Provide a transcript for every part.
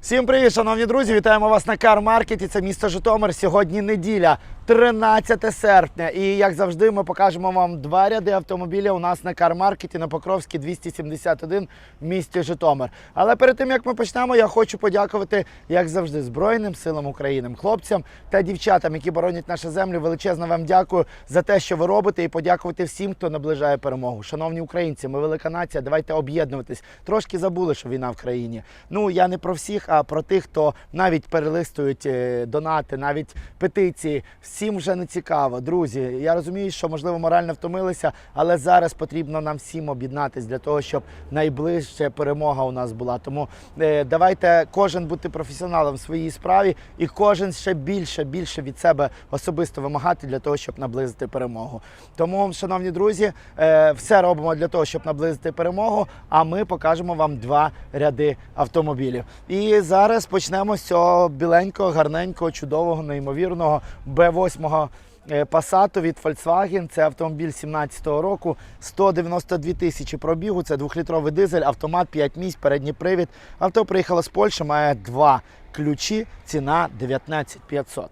Всім привіт, шановні друзі! Вітаємо вас на Кар-маркеті. Це місто Житомир. Сьогодні неділя, 13 серпня. І як завжди, ми покажемо вам два ряди автомобілів у нас на Кар-маркеті на Покровській 271 в місті Житомир. Але перед тим як ми почнемо, я хочу подякувати, як завжди, Збройним силам України, хлопцям та дівчатам, які боронять нашу землю. Величезно вам дякую за те, що ви робите, і подякувати всім, хто наближає перемогу. Шановні українці, ми велика нація. Давайте об'єднуватись. Трошки забули, що війна в країні. Ну я не про всіх, а про тих, хто навіть перелистують е, донати, навіть петиції всім вже не цікаво. Друзі, я розумію, що можливо морально втомилися, але зараз потрібно нам всім об'єднатись для того, щоб найближче перемога у нас була. Тому е, давайте кожен бути професіоналом в своїй справі, і кожен ще більше, більше від себе особисто вимагати для того, щоб наблизити перемогу. Тому, шановні друзі, е, все робимо для того, щоб наблизити перемогу. А ми покажемо вам два ряди автомобілів. І зараз почнемо з цього біленького, гарненького, чудового, неймовірного b 8 2008-го Passat е, від Volkswagen. Це автомобіль 2017 року. 192 тисячі пробігу. Це двохлітровий дизель, автомат, 5 місць, передній привід. Авто приїхало з Польщі, має два ключі. Ціна 19 500.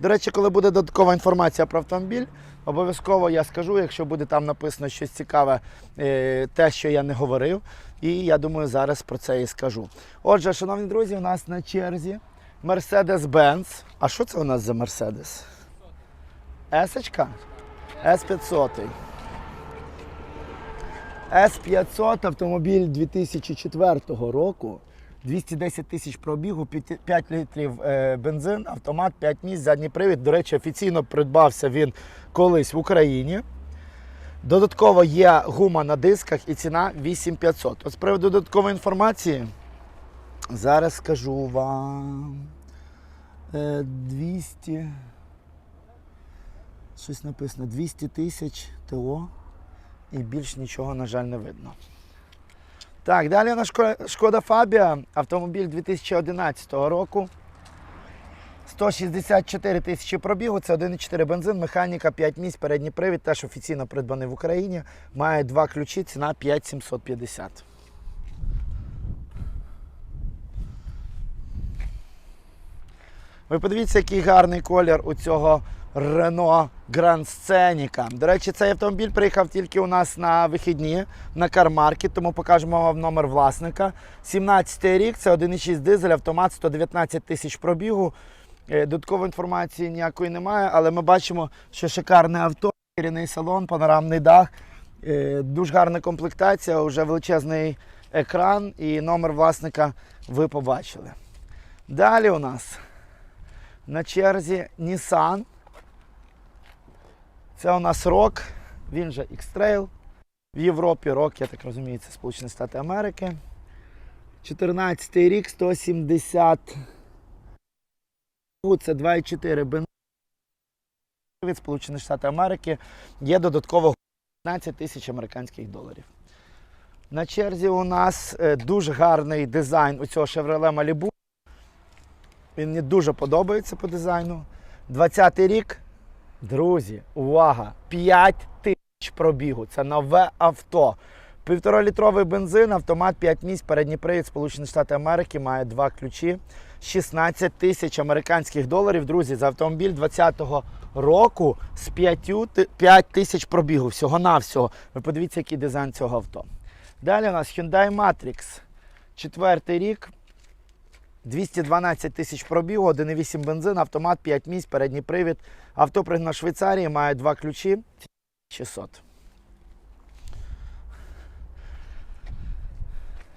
До речі, коли буде додаткова інформація про автомобіль, обов'язково я скажу, якщо буде там написано щось цікаве, е, те, що я не говорив. І я думаю, зараз про це і скажу. Отже, шановні друзі, у нас на черзі Mercedes-Benz. А що це у нас за Mercedes? Есочка? С500. С500 автомобіль 2004 року. 210 тисяч пробігу, 5 літрів е, бензин, автомат, 5 місць, задній привід. До речі, офіційно придбався він колись в Україні. Додатково є гума на дисках і ціна 8500. От з приводу додаткової інформації, зараз скажу вам е, 200. Щось написано 200 тисяч ТО і більш нічого, на жаль, не видно. Так, далі на Шкода Фабія, автомобіль 2011 року. 164 тисячі пробігу, це 1,4 бензин, механіка 5 місць, передній привід, теж офіційно придбаний в Україні. Має два ключі, ціна 5750. Ви подивіться, який гарний колір у цього Renault Grand Scenic. До речі, цей автомобіль приїхав тільки у нас на вихідні на кармаркет, тому покажемо вам номер власника. 17 й рік, це 1,6 дизель, автомат 119 тисяч пробігу. Е, Додаткової інформації ніякої немає, але ми бачимо, що шикарне авто, шкіряний салон, панорамний дах, е, дуже гарна комплектація, вже величезний екран і номер власника ви побачили. Далі у нас на черзі Nissan. Це у нас рок, він же X-Trail. В Європі рок, я так розумію, це Сполучені Штати Америки. 14 рік, 170. Це 2,4 бензин від Сполучених Штатів Америки. Є додатково 15 тисяч американських доларів. На черзі у нас е, дуже гарний дизайн у цього Chevrolet Malibu. Він мені дуже подобається по дизайну. 20-й рік. Друзі, увага! 5 тисяч пробігу. Це нове авто. Півторалітровий бензин, автомат 5 місць, передній привід Сполучені Штати Америки має два ключі. 16 тисяч американських доларів. Друзі, за автомобіль 20-го року з 5, 5 тисяч пробігу. Всього-навсього. Ви подивіться, який дизайн цього авто. Далі у нас Hyundai Matrix. Четвертий рік. 212 тисяч пробігу, 1,8 бензин, автомат 5 місць, передній привід. Авто пригнано Швейцарії, має два ключі. 600.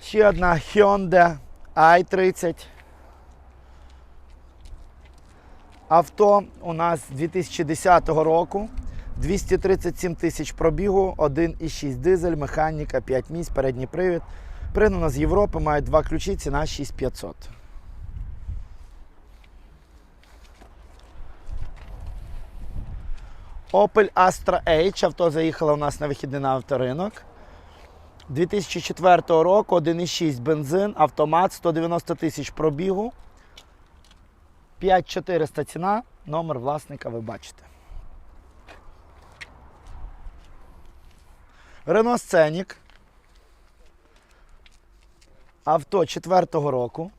Ще одна Hyundai i30. Авто у нас 2010 року. 237 тисяч пробігу, 1,6 дизель, механіка, 5 місць, передній привід. Пригнано з Європи, має два ключі, ціна 6500. Opel Astra H. Авто заїхало у нас на вихідний на авторинок. 2004 року 1,6 бензин, автомат, 190 тисяч пробігу. 5400 ціна, номер власника ви бачите. Renault Scenic Авто четвертого року.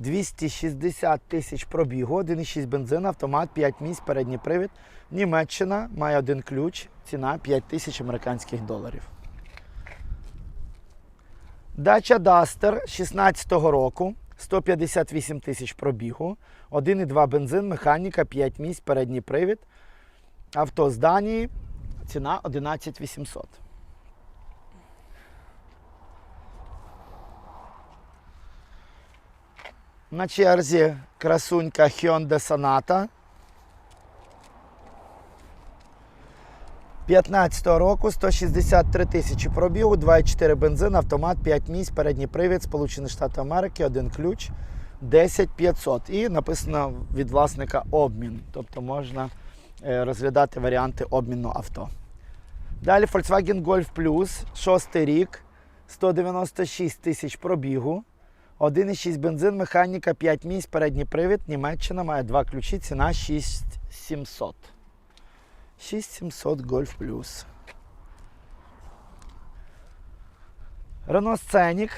260 тисяч пробігу, 1,6 бензин, автомат, 5 місць, передній привід. Німеччина має один ключ, ціна 5 тисяч американських доларів. Дача Duster 16-го року, 158 тисяч пробігу, 1,2 бензин, механіка, 5 місць, передній привід. Авто з Данії, ціна 11 800. На черзі красунька Hyundai Sonata. 15-го року 163 тисячі пробігу, 2,4 бензин, автомат, 5 місць, передній привід, Сполучені Штати Америки, один ключ, 10 500. І написано від власника обмін. Тобто можна е, розглядати варіанти обміну авто. Далі Volkswagen Golf Plus, 6 рік, 196 тисяч пробігу. 1,6 бензин, механіка, 5 місць, передній привід. Німеччина має два ключі, ціна 6700. 6700 Golf Plus. Renault Scenic.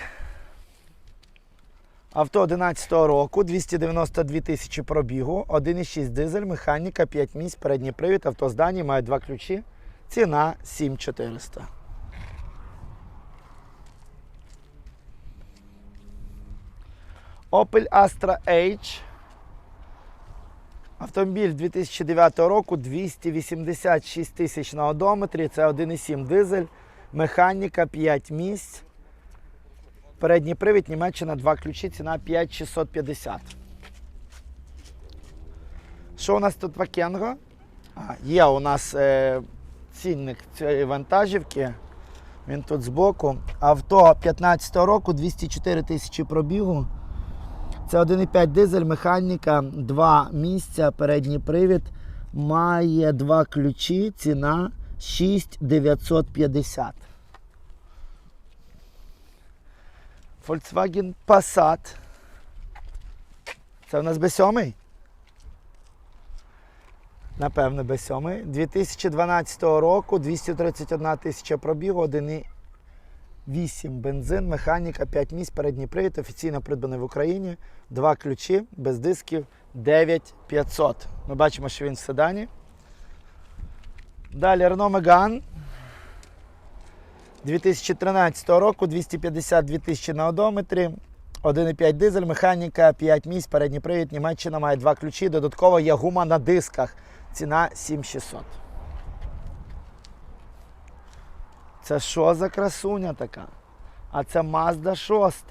Авто 11 року, 292 тисячі пробігу, 1,6 дизель, механіка, 5 місць, передній привід, авто з Данії, має два ключі. Ціна 7400. Opel Astra H. Автомобіль 2009 року 286 тисяч на одометрі. Це 1,7 дизель, механіка 5 місць. Передній привід Німеччина, два ключі, ціна 5650. Що у нас тут по Кенго? А, є у нас е, цінник цієї вантажівки. Він тут збоку. Авто 15 року, 204 тисячі пробігу. Це 1,5 дизель, механіка, два місця, передній привід. Має два ключі, ціна 6950. Volkswagen Passat. Це в нас B7? Напевно, B7. 2012 року 231 тисяча пробігу, 1,8 бензин, механіка, 5 місць, передній привід, офіційно придбаний в Україні. Два ключі, без дисків, 9500. Ми бачимо, що він в седані. Далі Renault Megane. 2013 року 252 тисячі на одометрі. 1,5 дизель, механіка, 5 місць, передній привід. Німеччина має два ключі. Додатково є гума на дисках. Ціна 7600. Це що за красуня така? А це Mazda 6.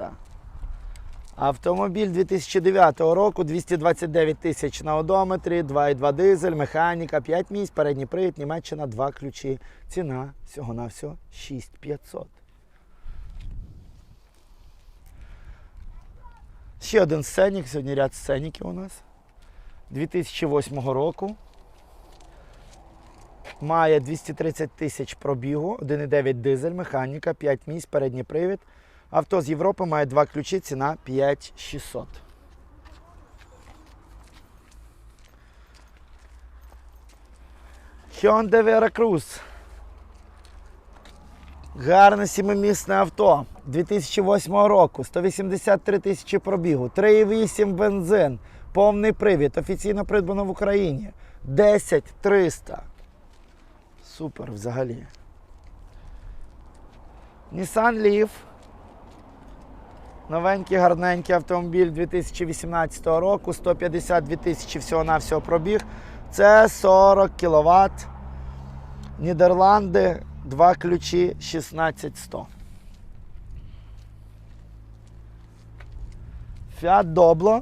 Автомобіль 2009 року 229 тисяч на одометрі, 2,2 дизель, механіка, 5 місць, передній привід, Німеччина, 2 ключі. Ціна всього-навсього 6500. Ще один сценік, сьогодні ряд сценіків у нас. 2008 року. Має 230 тисяч пробігу, 1,9 дизель, механіка, 5 місць, передній привід. Авто з Європи має два ключі, ціна 5600. Hyundai Veracruz. Гарне сімимісне авто 2008 року, 183 тисячі пробігу, 3,8 бензин, повний привід, офіційно придбано в Україні. 10 300. Супер взагалі. Nissan Leaf. Новенький гарненький автомобіль 2018 року, 152 тисячі всього-навсього пробіг. Це 40 кВт. Нідерланди, два ключі 16100. Fiat Doblo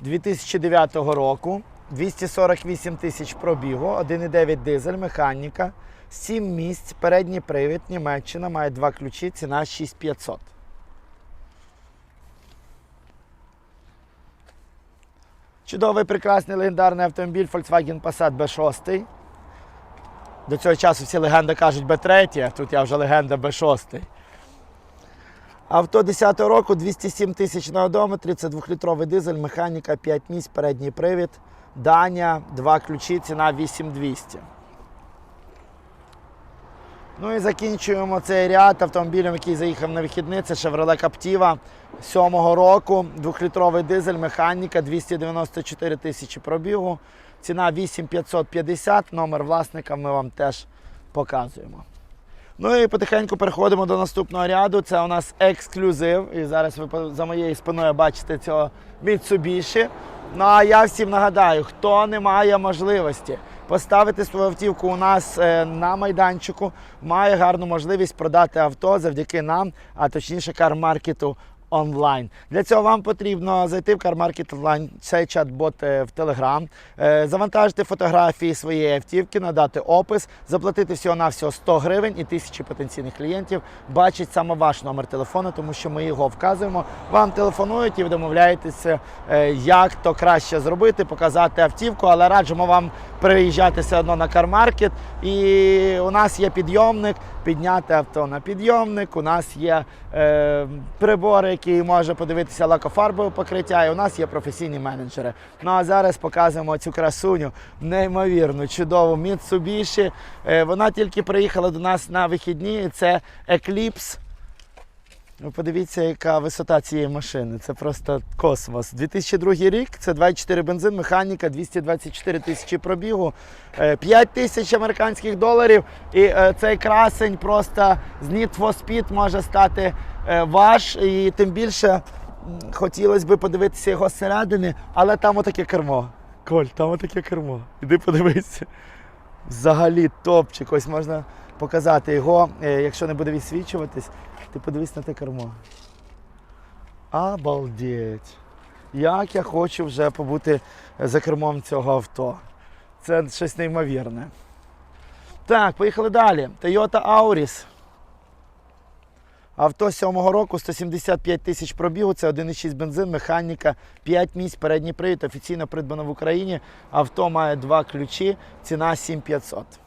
2009 року. 248 тисяч пробігу, 1,9 дизель, механіка, 7 місць, передній привід, Німеччина, має два ключі, ціна 6500. Чудовий, прекрасний легендарний автомобіль Volkswagen Passat B6. До цього часу всі легенди кажуть B3, а тут я вже легенда B6. Авто 10 року, 207 тисяч на одометрі, це 2-літровий дизель, механіка, 5 місць, передній привід. Даня, два ключі, ціна 8200. Ну і закінчуємо цей ряд автомобілем, який заїхав на вихідний. Це Chevrolet Captiva 7-го року. Двохлітровий дизель, механіка, 294 тисячі пробігу. Ціна 8550. Номер власника ми вам теж показуємо. Ну і потихеньку переходимо до наступного ряду. Це у нас ексклюзив. І зараз ви за моєю спиною бачите цього Mitsubishi. Ну а я всім нагадаю, хто не має можливості поставити свою автівку у нас е, на майданчику, має гарну можливість продати авто завдяки нам, а точніше кармаркету онлайн. Для цього вам потрібно зайти в CarMarket онлайн, цей чат-бот е, в Telegram, е, завантажити фотографії своєї автівки, надати опис, заплатити всього-навсього 100 гривень і тисячі потенційних клієнтів бачать саме ваш номер телефону, тому що ми його вказуємо. Вам телефонують і ви домовляєтеся, е, як то краще зробити, показати автівку, але раджимо вам приїжджати все одно на кармаркет. І у нас є підйомник, підняти авто на підйомник. У нас є е, прибори, які може подивитися лакофарбове покриття. І у нас є професійні менеджери. Ну а зараз показуємо цю красуню, неймовірну, чудову Mitsubishi. Е, вона тільки приїхала до нас на вихідні. Це Eclipse. Ви подивіться, яка висота цієї машини. Це просто космос. 2002 рік, це 2,4 бензин, механіка, 224 тисячі пробігу, е, 5 тисяч американських доларів. І е, цей красень просто з Need for Speed може стати е, ваш. І тим більше хотілося б подивитися його зсередини, але там отаке кермо. Коль, там отаке кермо. Іди подивися. Взагалі топчик. Ось можна показати його, е, якщо не буде відсвічуватись. Ти подивись на те кермо. Обалдеть. Як я хочу вже побути за кермом цього авто. Це щось неймовірне. Так, поїхали далі. Toyota Auris. Авто 7-го року, 175 тисяч пробігу, це 1,6 бензин, механіка, 5 місць, передній привід, офіційно придбано в Україні. Авто має два ключі, ціна 7500.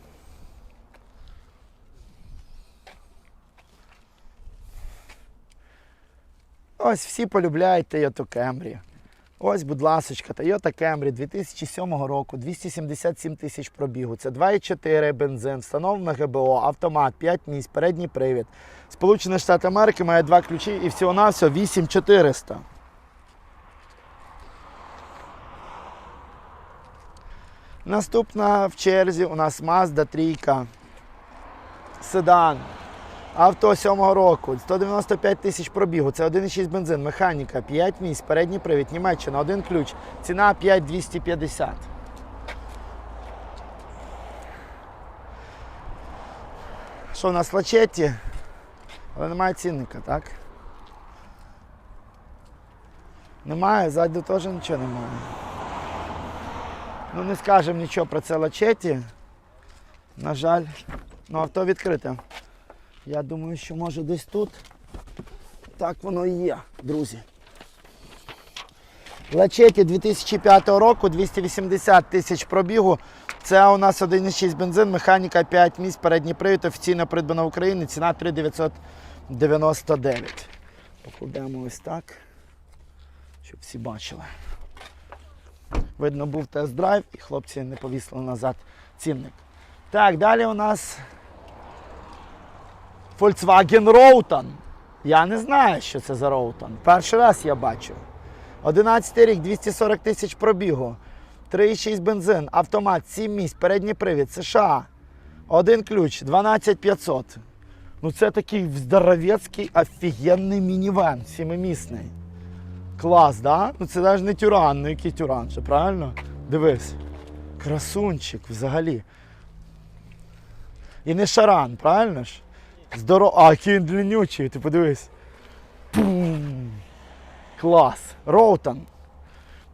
Ось всі полюбляють Toyota Camry. Ось, будь ласочка, Toyota Camry 2007 року, 277 тисяч пробігу. Це 2,4 бензин, встановлено ГБО, автомат, 5 місць, передній привід. Сполучені Штати Америки має два ключі і всього-навсього 8400. Наступна в черзі у нас Mazda 3. Седан. Авто 7-го року, 195 тисяч пробігу, це 1,6 бензин, механіка, 5 місць, передній привід, Німеччина, один ключ, ціна 5250. Що у нас лачетті? Але немає цінника, так? Немає, ззаду теж нічого немає. Ну не скажемо нічого про це лачеті. На жаль, ну авто відкрите. Я думаю, що може десь тут. Так воно і є, друзі. Лачеті 2005 року, 280 тисяч пробігу. Це у нас 1,6 бензин, механіка 5 місць, передній привід, офіційно придбана в Україні, ціна 3999. Покладемо ось так, щоб всі бачили. Видно, був тест-драйв і хлопці не повісили назад цінник. Так, далі у нас Volkswagen Rotan. Я не знаю, що це за Rotan. Перший раз я бачу. 11 рік, 240 тисяч пробігу. 3,6 бензин, автомат, 7 місць, передній привід, США. Один ключ, 12500. Ну це такий здоровецький офігенний мінівен, сімимісний. Клас, да? Ну це навіть не тюран, ну який тюран, ще правильно? Дивись. Красунчик взагалі. І не шаран, правильно ж? Здорово. А, який він длиннючий, ти подивись. Пум. Клас. Роутон.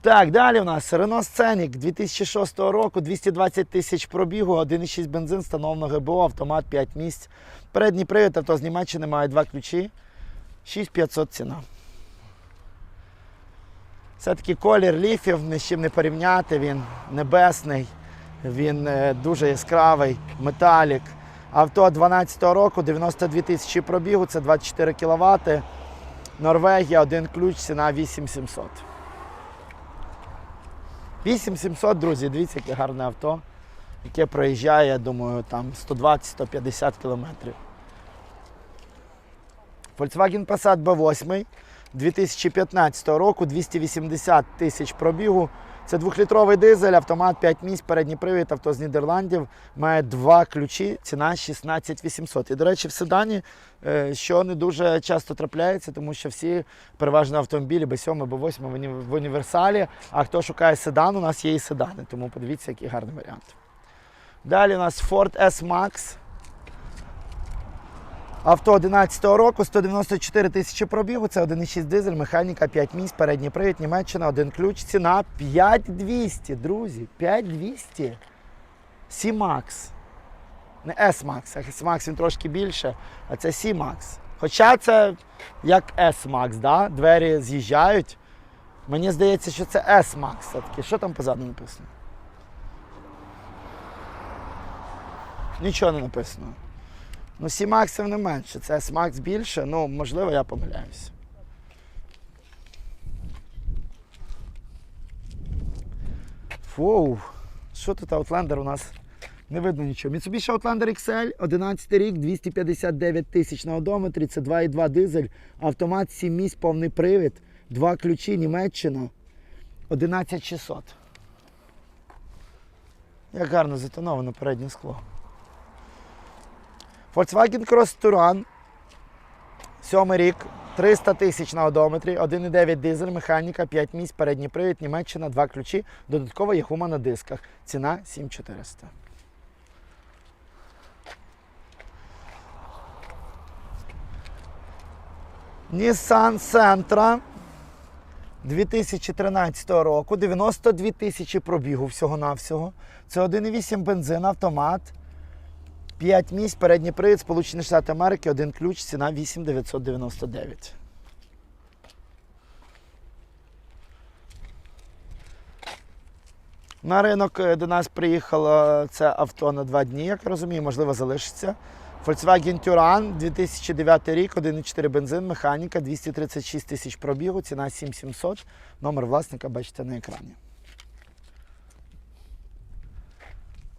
Так, далі у нас Renault Scenic 2006 року, 220 тисяч пробігу, 1,6 бензин, встановлено ГБО, автомат 5 місць. Передній привід, авто з Німеччини має два ключі. 6500 ціна. Все-таки колір ліфів ні з чим не порівняти, він небесний, він е, дуже яскравий, металік. Авто 12 року, 92 тисячі пробігу, це 24 кВт. Норвегія, один ключ, ціна 8700. 8700, друзі, дивіться, яке гарне авто. яке проїжджає, я думаю, там 120-150 кілометрів. Volkswagen Passat B8 2015 року, 280 тисяч пробігу. Це двохлітровий дизель, автомат 5 місць, передній привід, авто з Нідерландів, має два ключі, ціна 16 800. І, до речі, в седані, е, що не дуже часто трапляється, тому що всі переважно автомобілі B7, B8 в універсалі. А хто шукає седан, у нас є і седани, тому подивіться, який гарний варіант. Далі у нас Ford S-Max. Авто 11-го року, 194 тисячі пробігу, це 1,6 дизель, механіка 5 місць, передній привід, Німеччина, один ключ, ціна 5200, друзі, 5200. C-Max. Не S-Max, а S-Max він трошки більше, а це C-Max. Хоча це як S-Max, да? двері з'їжджають. Мені здається, що це S-Max все-таки. Що там позаду написано? Нічого не написано. Ну, Сі-Максів не менше, це S-Max більше, ну, можливо, я помиляюсь. Фу, що тут Outlander у нас? Не видно нічого. Mitsubishi Outlander XL, 11 рік, 259 тисяч на одометрі, це 2,2 дизель, автомат 7 місць, повний привід, два ключі, Німеччина, 11600. Як гарно затоновано переднє скло. Volkswagen Cross Touran. Сьомий рік, 300 тисяч на одометрі, 1,9 дизель, механіка, 5 місць, передній привід, Німеччина, 2 ключі. Додатково є гума на дисках. Ціна 7400. Nissan Sentra 2013 року, 92 тисячі пробігу всього-навсього. Це 1,8 бензин, автомат. 5 місць, передній привід, Сполучені Штати Америки, один ключ, ціна 8999. На ринок е, до нас приїхало це авто на два дні, як розумію, можливо, залишиться. Volkswagen Touran, 2009 рік, 1,4 бензин, механіка, 236 тисяч пробігу, ціна 7700. Номер власника бачите на екрані.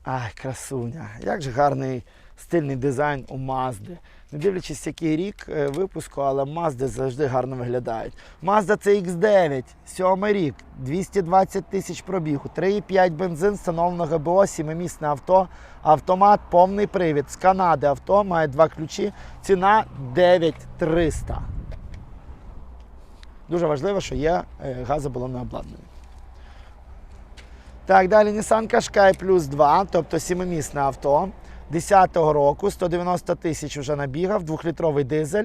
Ай, красуня. Як же гарний стильний дизайн у Мазди. Не дивлячись, який рік е, випуску, але Мазди завжди гарно виглядають. Mazda CX9, 7 рік, 220 тисяч пробігу, 3,5 бензин, встановлено ГБО, 7-місне авто, автомат, повний привід. З Канади авто, має два ключі, ціна 9300. Дуже важливо, що є е, газобалонне обладнання. Так, далі Nissan Qashqai Plus 2, тобто сімимісне авто. 10-го року, 190 тисяч вже набігав, двохлітровий дизель,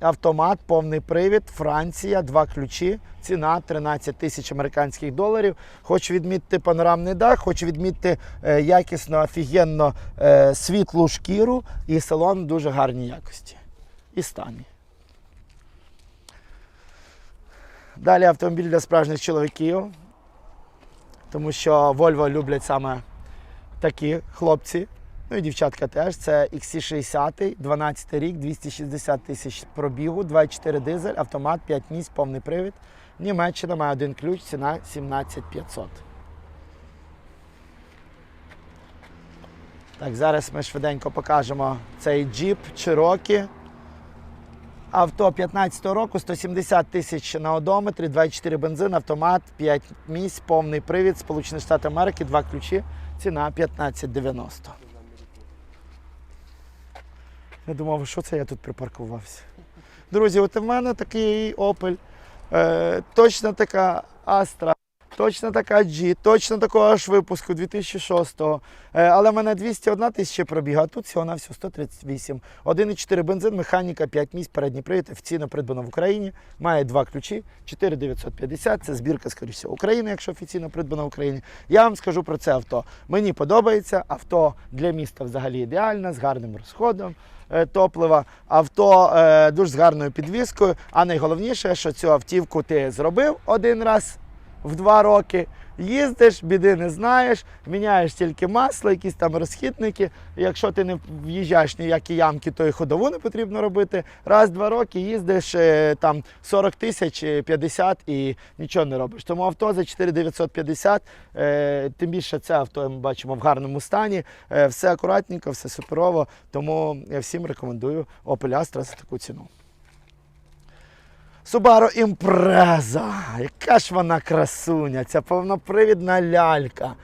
автомат, повний привід, Франція, два ключі, ціна 13 тисяч американських доларів. Хочу відмітити панорамний дах, хочу відмітити е, якісно, офігенно е, світлу шкіру і салон дуже гарній якості. І стані. Далі автомобіль для справжніх чоловіків, тому що Volvo люблять саме такі хлопці. Ну і дівчатка теж. Це XC60, 12 рік, 260 тисяч пробігу, 2,4 дизель, автомат, 5 місць, повний привід. Німеччина має один ключ, ціна 17500. Так, зараз ми швиденько покажемо цей джіп Cherokee. Авто 15 року, 170 тисяч на одометрі, 2,4 бензин, автомат, 5 місць, повний привід, Сполучені Штати Америки, два ключі, ціна 1590. Я думав, що це я тут припаркувався. Друзі, от у мене такий Opel, е, точно така Astra, точно така G, точно такого ж випуску 2006-го. Е, але в мене 201 тисяча пробіга, а тут всього на всього 138. 1,4 бензин, механіка, 5 місць, передній привід, офіційно придбано в Україні. Має два ключі, 4950. Це збірка, скоріше України, якщо офіційно придбано в Україні. Я вам скажу про це авто. Мені подобається. Авто для міста взагалі ідеальне, з гарним розходом е, топлива. Авто е, дуже з гарною підвіскою. А найголовніше, що цю автівку ти зробив один раз в два роки. Їздиш, біди не знаєш, міняєш тільки масло, якісь там розхідники. Якщо ти не в'їжджаєш ніякі ямки, то і ходову не потрібно робити. Раз-два роки їздиш е, там 40 тисяч, е, 50 і нічого не робиш. Тому авто за 4950, е, тим більше це авто ми бачимо в гарному стані. Е, все акуратненько, все суперово. Тому я всім рекомендую Opel Astra за таку ціну. Subaru Impreza. Яка ж вона красуня, ця повнопривідна лялька.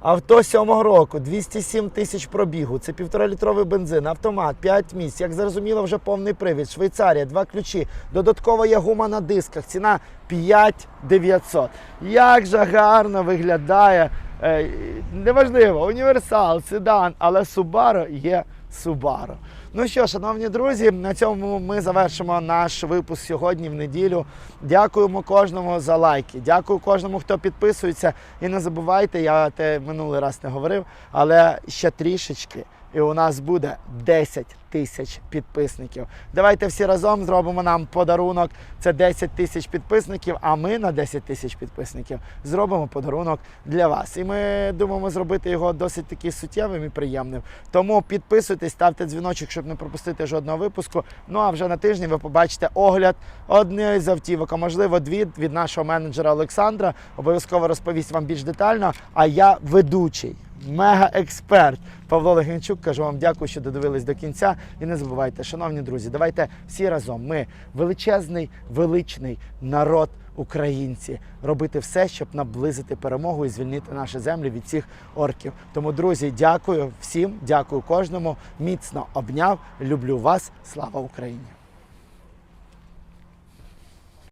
Авто сьомого року, 207 тисяч пробігу, це півторалітровий бензин, автомат, 5 місць. Як зрозуміло, вже повний привід. Швейцарія, два ключі. Додатково є гума на дисках. Ціна 5900. Як же гарно виглядає. Е, неважливо, універсал, седан, але Subaru є Subaru. Ну що, шановні друзі, на цьому ми завершимо наш випуск сьогодні в неділю. Дякуємо кожному за лайки. Дякую кожному, хто підписується. І не забувайте, я те минулий раз не говорив, але ще трішечки. І у нас буде 10 тисяч підписників. Давайте всі разом зробимо нам подарунок. Це 10 тисяч підписників, а ми на 10 тисяч підписників зробимо подарунок для вас. І ми думаємо зробити його досить таки суттєвим і приємним. Тому підписуйтесь, ставте дзвіночок, щоб не пропустити жодного випуску. Ну а вже на тижні ви побачите огляд однієї з автівок, а можливо дві від нашого менеджера Олександра. Обов'язково розповість вам більш детально. А я ведучий. Мега-експерт Павло Легенчук. Кажу вам дякую, що додивились до кінця. І не забувайте, шановні друзі, давайте всі разом. Ми величезний, величний народ українці, робити все, щоб наблизити перемогу і звільнити наші землі від цих орків. Тому, друзі, дякую всім, дякую кожному. Міцно обняв. Люблю вас. Слава Україні!